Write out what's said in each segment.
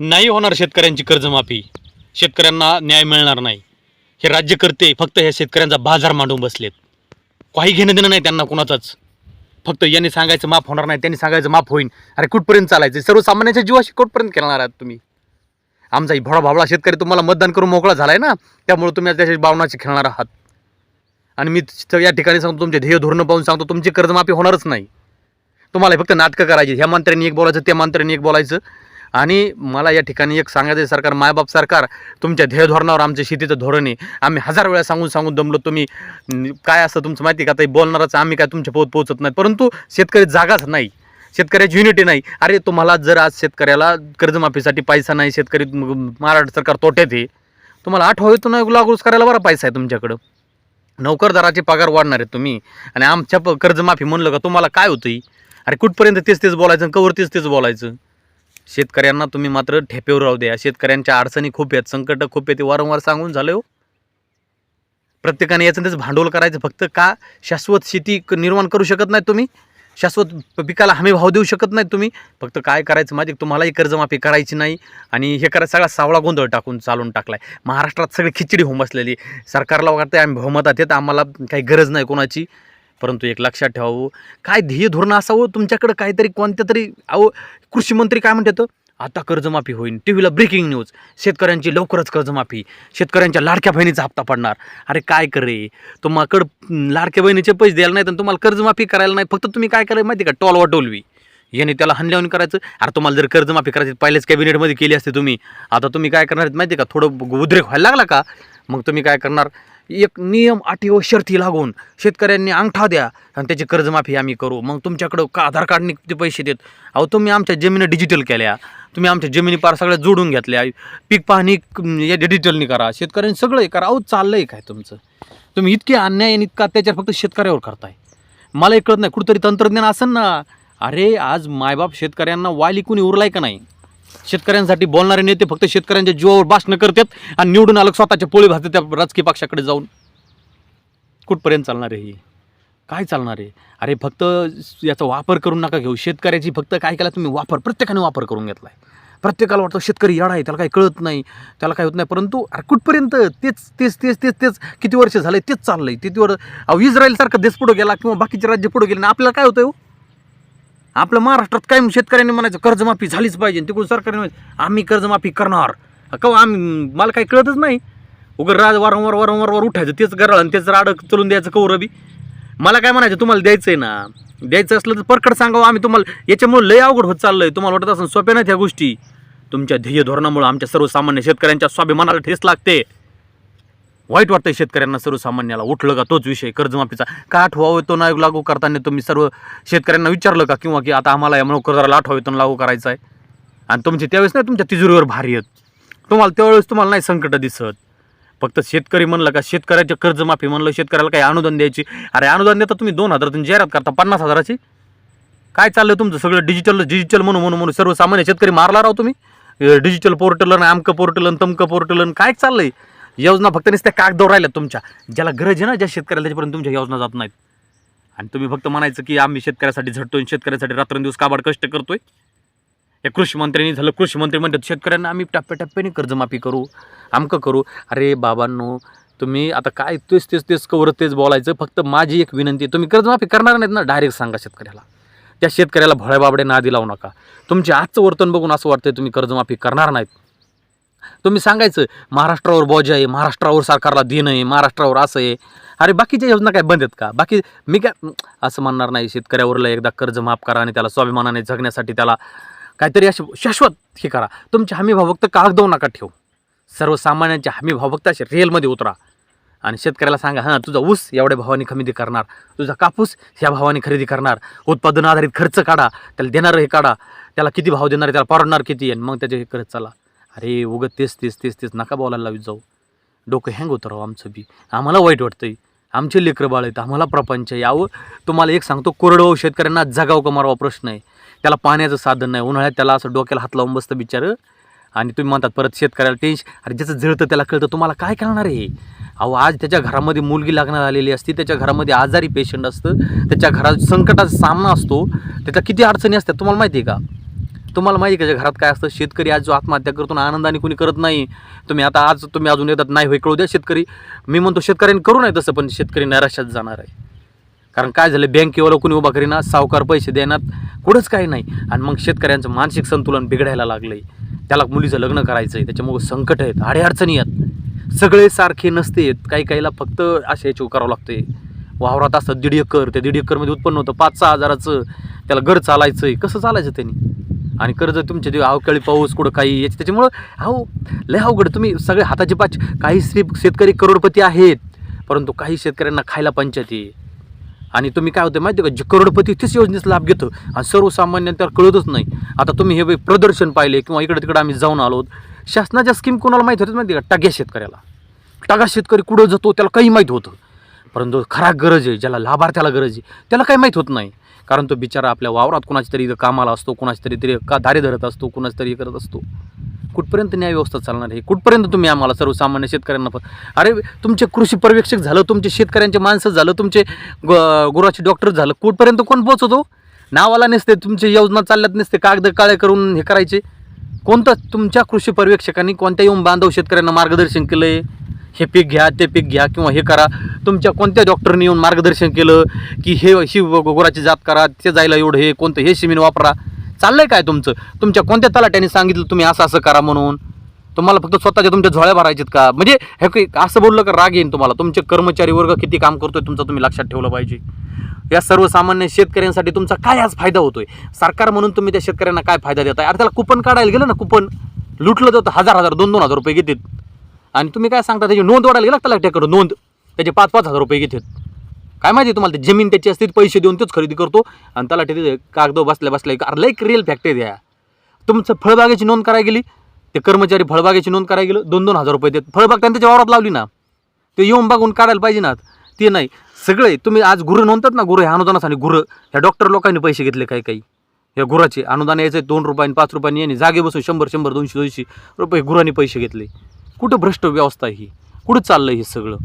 नाही होणार शेतकऱ्यांची कर्जमाफी. शेतकऱ्यांना न्याय मिळणार नाही. हे राज्यकर्ते फक्त ह्या शेतकऱ्यांचा बाजार मांडून बसलेत. काही घेणं देणं नाही त्यांना कुणाचाच. फक्त यांनी सांगायचं माफ होणार नाही त्यांनी सांगायचं माफ होईल अरे कुठपर्यंत चालायचं? सर्वसामान्यांच्या जीवाशी कुठपर्यंत खेळणार आहात तुम्ही? आमचा भोळा भावळा शेतकरी तुम्हाला मतदान करून मोकळा झालाय ना? त्यामुळे तुम्ही त्याच्या भावनाशी खेळणार आहात. आणि मी या ठिकाणी सांगतो तुमचे ध्येय धोरणं पाहून सांगतो तुमची कर्जमाफी होणारच नाही. तुम्हाला फक्त नाटकं करायची ह्या मंत्र्यांनी एक बोलायचं त्या मंत्र्यांनी एक बोलायचं. आणि मला या ठिकाणी एक सांगायचं आहे, सरकार मायबाप सरकार तुमच्या ध्येय धोरणावर आमच्या शेतीचं धोरण आहे. आम्ही हजार वेळा सांगून सांगून दमलो तुम्ही काय असतं तुमचं माहिती का? ते बोलणारच आम्ही काय तुमच्या पोत पोहोचत नाही परंतु शेतकरी जागाच नाही. शेतकऱ्याची युनिटी नाही. अरे तुम्हाला जर आज शेतकऱ्याला कर्जमाफीसाठी पैसा नाही शेतकरी महाराष्ट्र सरकार तोट्यात आहे. तुम्हाला आठवतो नाही लागूच करायला बरा पैसा आहे तुमच्याकडं. नोकरदाराचे पगार वाढणार आहेत तुम्ही. आणि आमच्या प- कर्जमाफी म्हणलं का तुम्हाला काय होतं अरे कुठपर्यंत तेच तेच बोलायचं कवर तेच तेच बोलायचं? शेतकऱ्यांना तुम्ही मात्र ठेपेवर राहू द्या. शेतकऱ्यांच्या अडचणी खूप आहेत संकट खूप आहेत ते वारंवार सांगून झालं हो. प्रत्येकाने याचं त्याचं भांडवल करायचं फक्त का शाश्वत शेती क- निर्माण करू शकत नाही तुम्ही? शाश्वत प- पिकाला हमी भाव देऊ शकत नाही तुम्ही? फक्त काय करायचं माझी तुम्हालाही कर्जमाफी करायची नाही आणि हे करा सगळा सावळा गोंधळ टाकून चालून टाकलाय. महाराष्ट्रात सगळी खिचडी होऊन बसलेली सरकारला वाटतं आम्ही बहुमतात येत आम्हाला काही गरज नाही कोणाची. परंतु एक लक्षात ठेवावं. काय ध्येय धोरण असावं? तुमच्याकडं काहीतरी कोणत्या तरी अहो कृषीमंत्री काय म्हणतात आता कर्जमाफी होईल टी व्हीला ब्रेकिंग न्यूज शेतकऱ्यांची लवकरच कर्जमाफी. शेतकऱ्यांच्या लाडक्या बहिणीचा हप्ता पडणार. अरे काय करे? तुम्हाकडं लाडक्या बहिणीचे पैसे द्यायला नाही तर तुम्हाला कर्जमाफी करायला नाही. फक्त तुम्ही काय करायला माहिती आहे का? टोलवा टोलवी याने त्याला हनल्यावून करायचं. अरे तुम्हाला जर कर्जमाफी करायची पहिलेच कॅबिनेटमध्ये केली असते तुम्ही. आता तुम्ही काय करणार आहेत माहिती आहे का? थोडं उद्रेक व्हायला लागला का? मग तुम्ही काय करणार? एक नियम अटी व शर्ती लागून शेतकऱ्यांनी अंगठा द्या आणि त्याची कर्जमाफी आम्ही करू. मग तुमच्याकडं का आधार कार्डने निघते पैसे देत? अहो तुम्ही आमच्या जमिनी डिजिटल केल्या. तुम्ही आमच्या जमिनी पार सगळ्या जोडून घेतल्या. पीक पाहणी या डिजिटलनी करा. शेतकऱ्यांनी सगळं करा. अहो चाललंय काय तुमचं? तुम्ही इतके अन्याय आणि इतका अत्याचार फक्त शेतकऱ्यावर करताय. मला एक कळत नाही. कुठंतरी तंत्रज्ञान असेल ना. अरे आज मायबाप शेतकऱ्यांना वाली कुणी उरलाय का नाही? शेतकऱ्यांसाठी बोलणारे नेते फक्त शेतकऱ्यांच्या जीवावर भाषणं करतात आणि निवडून आलं स्वतःच्या पोळी भाजतात त्या राजकीय पक्षाकडे जाऊन. कुठपर्यंत चालणार आहे ही? काय चालणार आहे? अरे फक्त याचा वापर करून नका घेऊ. शेतकऱ्याची फक्त काय केला तुम्ही? वापर प्रत्येकाने वापर करून घेतलाय. प्रत्येकाला वाटतं शेतकरी येडा आहे त्याला काही कळत नाही त्याला काय होत नाही. परंतु अरे कुठपर्यंत? तेच तेच तेच तेच तेच किती वर्ष झाले तेच चाललंय. आहे तिथवर अहो इस्रायलसारखं देश पुढं गेला किंवा बाकीचे राज्य पुढं गेले ना आपल्याला काय होतं हो? आपल्या महाराष्ट्रात काय शेतकऱ्यांनी म्हणायचं कर्जमाफी झालीच पाहिजे तिकडून सरकारने म्हणायचं आम्ही कर्जमाफी करणार. का हो, आम्ही मला काही कळतच नाही. उगर राज वारंवार वारंवार वर उठायचं तेच गरळ आणि तेच राड चलून द्यायचं कौरबी मला काय म्हणायचं तुम्हाला द्यायचं आहे ना? द्यायचं असलं तर परकड सांगावं. आम्ही तुम्हाला याच्यामुळे लय अवघड होत चाललं आहे तुम्हाला वाटत असं सोप्या नाहीत ह्या गोष्टी. तुमच्या ध्येय धोरणामुळे आमच्या सर्वसामान्य शेतकऱ्यांच्या स्वाभिमानाला ठेस लागते. वाईट वाटतंय शेतकऱ्यांना सर्वसामान्याला. उठलं का तोच विषय कर्जमाफीचा. का आठवा वेतन आयोग लागू करताना तुम्ही सर्व शेतकऱ्यांना विचारलं का? किंवा की आता आम्हाला या नोकरदाराला आठवा वेतन लागू करायचं आहे आणि तुमचे त्यावेळेस नाही तुमच्या तिजोरीवर भारी आहेत. तुम्हाला त्यावेळेस तुम्हाला नाही संकट दिसत. फक्त शेतकरी म्हणलं का शेतकऱ्याच्या कर्जमाफी म्हणलं शेतकऱ्याला काही अनुदान द्यायची? अरे अनुदान देता तुम्ही दोन हजारातून जाहिरात करता पन्नास हजाराची? काय चाललं तुमचं? सगळं डिजिटल डिजिटल म्हणून म्हणून म्हणून सर्वसामान्य शेतकरी मारला राव तुम्ही. डिजिटल पोर्टल आणि आमकं पोर्टल आणि तमकं पोर्टल आणि काय आहे योजना फक्त नुसत्या कागदावर राहिल्या तुमच्या. ज्याला गरज आहे ना ज्या शेतकऱ्याला त्याच्यापर्यंत तुमच्या योजना जात नाहीत. आणि तुम्ही फक्त म्हणायचं की आम्ही शेतकऱ्यासाठी झटतो आणि शेतकऱ्यासाठी रात्रंदिवस काबाड कष्ट करतोय. या कृषी मंत्र्यांनी झालं कृषी मंत्री म्हणतात शेतकऱ्यांना आम्ही टप्प्याटप्प्याने कर्जमाफी करू आमकं करू. अरे बाबांनो तुम्ही आता काय तेच तेच तेच कवर तेच बोलायचं फक्त माझी एक विनंती आहे तुम्ही कर्जमाफी करणार नाहीत ना डायरेक्ट सांगा शेतकऱ्याला. त्या शेतकऱ्याला भोळ्या बाबडे नादी लावू नका. तुमचे आजचं वर्तन बघून असं वाटतं तुम्ही कर्जमाफी करणार नाहीत. तुम्ही सांगायचं महाराष्ट्रावर बोज आहे महाराष्ट्रावर सरकारला दिन आहे महाराष्ट्रावर असं आहे. अरे बाकीच्या योजना काय बंद आहेत का? बाकी मी काय असं म्हणणार नाही शेतकऱ्यावरला एकदा कर्ज माफ करा आणि त्याला स्वाभिमानाने जगण्यासाठी त्याला काहीतरी असे शाश्वत हे करा. तुमचे हमी भाव फक्त देऊ नका ठेवू. सर्वसामान्यांचे हमी फक्त असे रेलमध्ये उतरा. आणि शेतकऱ्याला सांगा हां तुझा ऊस एवढ्या भावाने खरेदी करणार. तुझा कापूस ह्या भावाने खरेदी करणार. उत्पादन आधारित खर्च काढा. त्याला देणारं हे काढा. त्याला किती भाव देणार त्याला परवडणार किती आहे? मग त्याचे हे करत चला. अरे उगं तेच तेच तेच तेच. नका बोलायला लावीत जाऊ. डोकं हँग होतं राहू आमचं बी. आम्हाला वाईट वाटतंय. आमचे लेकरं बाळ आहेत आम्हाला प्रपंच आहे. यावं तुम्हाला एक सांगतो कोरडवाहू शेतकऱ्यांना जगाव का मारवा प्रश्न आहे. त्याला पाण्याचं साधन नाही. उन्हाळ्यात त्याला असं डोक्याला हात लावून बसतं बिचारं. आणि तुम्ही म्हणतात परत शेतकऱ्याला टेन्शन अरे ज्याचं जळतं त्याला कळतं. तुम्हाला काय करणार आहे? अहो आज त्याच्या घरामध्ये मुलगी लागणार आलेली असते. त्याच्या घरामध्ये आजारी पेशंट असतं. त्याच्या घरात संकटाचा सामना असतो. त्याच्या किती अडचणी असतात तुम्हाला माहिती आहे का? तुम्हाला माहिती आहे का घरात काय असतं शेतकरी आज जो आत्महत्या करतो ना आनंदाने कोणी करत नाही. तुम्ही आता आज तुम्ही अजून येतात नाही होय कळू द्या शेतकरी. मी म्हणतो शेतकऱ्यांनी करू नये तसं पण शेतकरी नैराश्यात जाणार आहे. कारण काय झालं बँकेवाला कोणी उभा करीना सावकार पैसे देण्यात कुठंच काही नाही. आणि मग शेतकऱ्यांचं मानसिक संतुलन बिघडायला लागलंय. त्याला मुलीचं लग्न करायचं आहे त्याच्यामुळे संकट आहेत अडचणी आहेत. सगळे सारखे नसते काही काहीला फक्त असे याची करावं लागते वावरात असतं दीड एकर त्या दीड एकरमध्ये उत्पन्न होतं पाच सहा हजाराचं. त्याला घर चालायचं आहे कसं चालायचं त्यांनी? आणि कर्ज तुमचे देऊ. अवकाळी पाऊस कुठं काही याची. त्याच्यामुळं अहो लय अवघड तुम्ही सगळे हाताचे पाच काही स्त्री शेतकरी करोडपती आहेत. परंतु काही शेतकऱ्यांना खायला पंचायती. आणि तुम्ही काय होतं माहिती का? जे करोडपती तीच योजनेचा लाभ घेतो. आणि सर्वसामान्य त्याला कळतच नाही. आता तुम्ही हे प्रदर्शन पाहिले किंवा इकडे तिकडे आम्ही जाऊन आलो. शासनाच्या स्कीम कोणाला माहीत होत्या माहिती आहे का? टाग्या शेतकऱ्याला. टागा शेतकरी कुठं जातो त्याला काही माहीत होतं. परंतु खरा गरज आहे. ज्याला लाभार्थ्याला गरज आहे त्याला काही माहीत होत नाही. कारण तो बिचारा आपल्या वावरात कुणाच्या तरी कामाला असतो कुणाच्या तरी तरी का दारी धरत असतो कुणाच्या तरी करत असतो. कुठपर्यंत न्याय व्यवस्था चालणार आहे? कुठपर्यंत तुम्ही आम्हाला सर्वसामान्य शेतकऱ्यांना पण अरे तुमचे कृषी पर्यवेक्षक झालं तुमचे शेतकऱ्यांचे माणसं झालं तुमचे ग गुराचे डॉक्टर झालं कुठपर्यंत कोण पोहोचवतो नावाला नसते तुमचे योजना चालल्यात नसते कागद काळे करून हे करायचे. कोणतं तुमच्या कृषी पर्यवेक्षकांनी कोणत्या येऊन बांधव शेतकऱ्यांना मार्गदर्शन केलं आहे हे पीक घ्या ते पीक घ्या किंवा हे करा. तुमच्या कोणत्या डॉक्टरनी येऊन मार्गदर्शन केलं की हे ही गुराची जात करा ते जायला एवढं हे कोणतं हे शिमीन वापरा? चाललंय काय तुमचं? तुमच्या कोणत्या तलाट्याने सांगितलं तुम्ही असं असं करा म्हणून? तुम्हाला फक्त स्वतःच्या तुमच्या झोळ्या भरायच्यात का? म्हणजे हे काही असं बोललं का राग येईन तुम्हाला? तुमचे कर्मचारी वर्ग किती काम करतोय तुमचं तुम्ही लक्षात ठेवलं पाहिजे. या सर्वसामान्य शेतकऱ्यांसाठी तुमचा काय आज फायदा होतोय? सरकार म्हणून तुम्ही त्या शेतकऱ्यांना काय फायदा देताय? अरे त्याला कुपन काढायला गेलं ना कुपन. लुटलं जातं हजार हजार दोन दोन हजार रुपये घेतात. आणि तुम्ही काय सांगता त्याची नोंद वाढायला गेला तलाट्याकडं नोंद? त्याचे पाच पाच हजार रुपये घेतात. काय माहिती तुम्हाला ते जमीन त्याची असते पैसे देऊन तोच खरेदी करतो. आणि त्याला ते कागद बसल्या बसल्या अरे लई रिअल फॅक्टरी द्या तुमचं फळबागेची नोंद करायला गेली ते कर्मचारी फळबागेची नोंद करायला गेलं दोन दोन हजार रुपये देत. फळबाग त्यांनी त्याच्या वावरात लावली ना. ते येऊन बघून काढायला पाहिजे ना. ते नाही. सगळे तुम्ही आज गुरं नोंदतात ना गुरं ह्या आणि गुरं. ह्या डॉक्टर लोकांनी पैसे घेतले काही काही. या गुराचे अनुदान यायचं दोन रुपयांनी पाच रुपयांनी यांनी जागे बसून शंभर शंभर दोनशे दोनशे रुपये गुरांनी पैसे घेतले. कुठं भ्रष्ट व्यवस्था आहे ही? कुठं चाललं हे सगळं?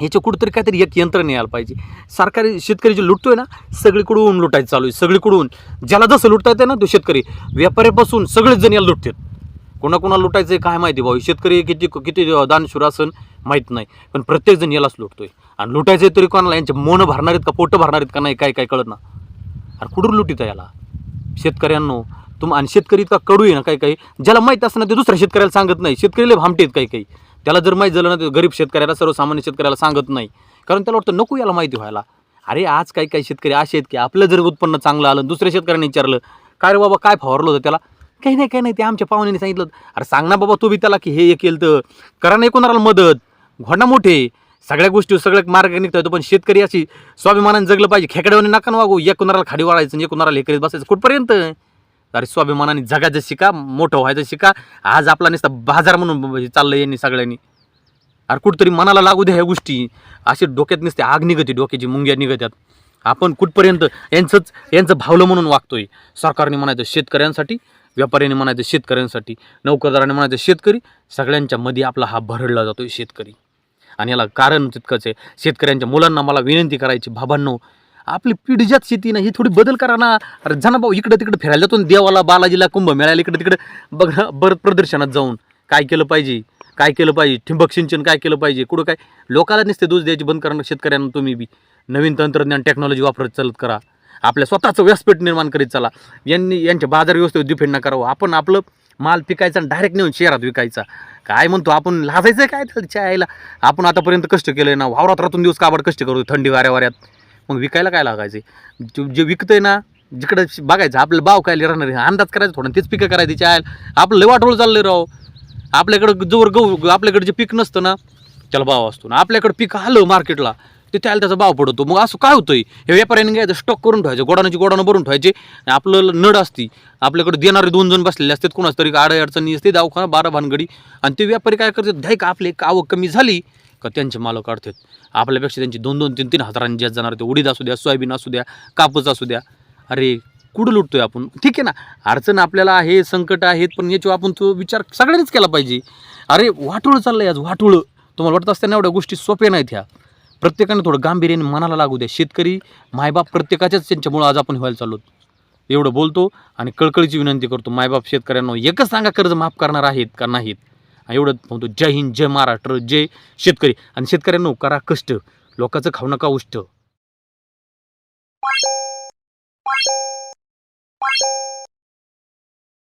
ह्याच्या कुठंतरी काहीतरी एक यंत्रणा यायला पाहिजे. सरकारी शेतकरी जे लुटतोय ना सगळीकडून लुटायचं चालू आहे. सगळीकडून. ज्याला जसं लुटता येते ना तो शेतकरी. व्यापाऱ्यापासून सगळेच जण याला लुटतात. कोणाकोणाला लुटायचं आहे काय माहिती भाऊ? शेतकरी किती किती दानशूर असन माहीत नाही. पण प्रत्येकजण यालाच लुटतोय. आणि लुटायचं आहे तरी कोणाला? यांचे मन भरणार आहेत का? पोटं भरणार आहेत का? नाही काय काय कळत ना. आणि कुठून लुटीत याला? शेतकऱ्यांनो तुम आणि शेतकरी इतका कडू आहे ना काही काही. ज्याला माहीत असताना ना ते दुसऱ्या शेतकऱ्याला सांगत नाही. शेतकरीला भामटेत काही काही. त्याला जर माहीत झालं ना ते गरीब शेतकऱ्याला सर्वसामान्य शेतकऱ्याला सांगत नाही. कारण त्याला वाटतं नको याला माहिती व्हायला. अरे आज काही काही शेतकरी असे आहेत की आपलं जर उत्पन्न चांगलं आलं दुसऱ्या शेतकऱ्यांनी विचारलं काय रे बाबा काय फवारलं होतं त्याला? काही नाही काही नाही. ते आमच्या पाहुण्याने सांगितलं अरे सांग ना बाबा तू बी त्याला की हे हे केलं तर करा नाही कोणाला मदत. घोडा मोठे सगळ्या गोष्टी सगळ्या मार्ग निघता येतो पण शेतकरी अशी स्वाभिमानाने जगलं पाहिजे. खेकड्यावर नका ना वागू. एक कुणाला खाडी वाढायचं एक कुणाला हे करीत बसायचं. कुठपर्यंत? अरे स्वाभिमानाने जगायचं शिका मोठं व्हायचं शिका. आज आपला नसता बाजार म्हणून चाललं यांनी सगळ्यांनी. अरे कुठतरी मनाला लागू द्या ह्या गोष्टी. असे डोक्यात नसते आग निघते डोक्याची मुंग्या निघत्यात आपण कुठपर्यंत यांचंच यांचं भावलं म्हणून वागतोय. सरकारने म्हणायचं शेतकऱ्यांसाठी व्यापाऱ्यांनी म्हणायचं शेतकऱ्यांसाठी नोकरदाराने म्हणायचं शेतकरी. सगळ्यांच्या मध्ये आपला हा भरडला जातोय शेतकरी. आणि याला कारण तितकंच आहे. शेतकऱ्यांच्या मुलांना मला विनंती करायची बाबांनो आपली पिढीजात शेती ना ही थोडी बदल करा ना. अरे जाणा भाऊ इकडं तिकडं फिरायला जातो देवाला बालाजीला कुंभ मिळायला इकडं तिकडं. बघ बरं प्रदर्शनात जाऊन काय केलं पाहिजे काय केलं पाहिजे ठिंबक सिंचन काय केलं पाहिजे कुठं काय. लोकाला नसते दोष द्यायची बंद करणं शेतकऱ्यांना तुम्ही बी. नवीन तंत्रज्ञान टेक्नॉलॉजी वापरत चालत करा. आपल्या स्वतःचं व्यासपीठ निर्माण करीत चला. यांनी यांच्या बाजार व्यवस्थेवर डिपेंड न करावं. आपण आपलं माल पिकायचा आणि डायरेक्ट नेऊन शहरात विकायचा. काय म्हणतो आपण लाजायचं काय त्याच्या आईला आपण आतापर्यंत कष्ट केलं ना वावरात रातून दिवस काबड कष्ट करतो थंडी वाऱ्या वाऱ्यात. मग विकायला काय लागायचे? जे जे विकतंय ना जिकडं बघायचं आपलं भाव काय राहणार अंदाज करायचा थोडा तेच पिकं करायची तिच्या आपलं लय वाटोळ चाललंय राव. आपल्याकडं जोर गहू आपल्याकडे जे पीक नसतं ना त्याला भाव असतो. ना आपल्याकडे पीक आलं मार्केटला ते त्याला त्याचा भाव पडतो. मग असं काय होतंय? हे व्यापाऱ्यांनी घ्यायचं स्टॉक करून ठेवायचं गोडानाची गोडानं भरून ठेवायचे. आपलं नड असती. आपल्याकडे देणारे दोन जण बसलेले असतात कोणाच तरी आड अडचणी असते दवाखाना बारा भानगडी आणि ते व्यापारी काय करतात धाय का आपले एक आवक कमी झाली का त्यांचे मालक काढतात आपल्यापेक्षा त्यांची दोन दोन तीन तीन हजारांनी जास्त जाणार ते उडीद असू द्या सोयाबीन असू द्या कापूस असू द्या. अरे कुठं लुटतोय आपण? ठीक आहे ना? अडचण आपल्याला आहे संकट आहेत पण याच्यावर आपण तो विचार सगळ्यांनीच केला पाहिजे. अरे वाटोळं आहे आज वाटोळं. तुम्हाला वाटत असताना एवढ्या गोष्टी सोप्या नाहीत ह्या. प्रत्येकाने थोडं गांभीर्याने मनाला लागू द्या. शेतकरी मायबाप प्रत्येकाच्याच त्यांच्यामुळं आज आपण व्हायला चाललो एवढं बोलतो आणि कळकळीची विनंती करतो. मायबाप शेतकऱ्यांना एकच सांगा कर्ज माफ करणार आहेत का नाहीत? एवढं म्हणतो जय हिंद जय महाराष्ट्र जय शेतकरी. आणि शेतकऱ्यांनो करा कष्ट. लोकांचं खाऊ नका उष्ट.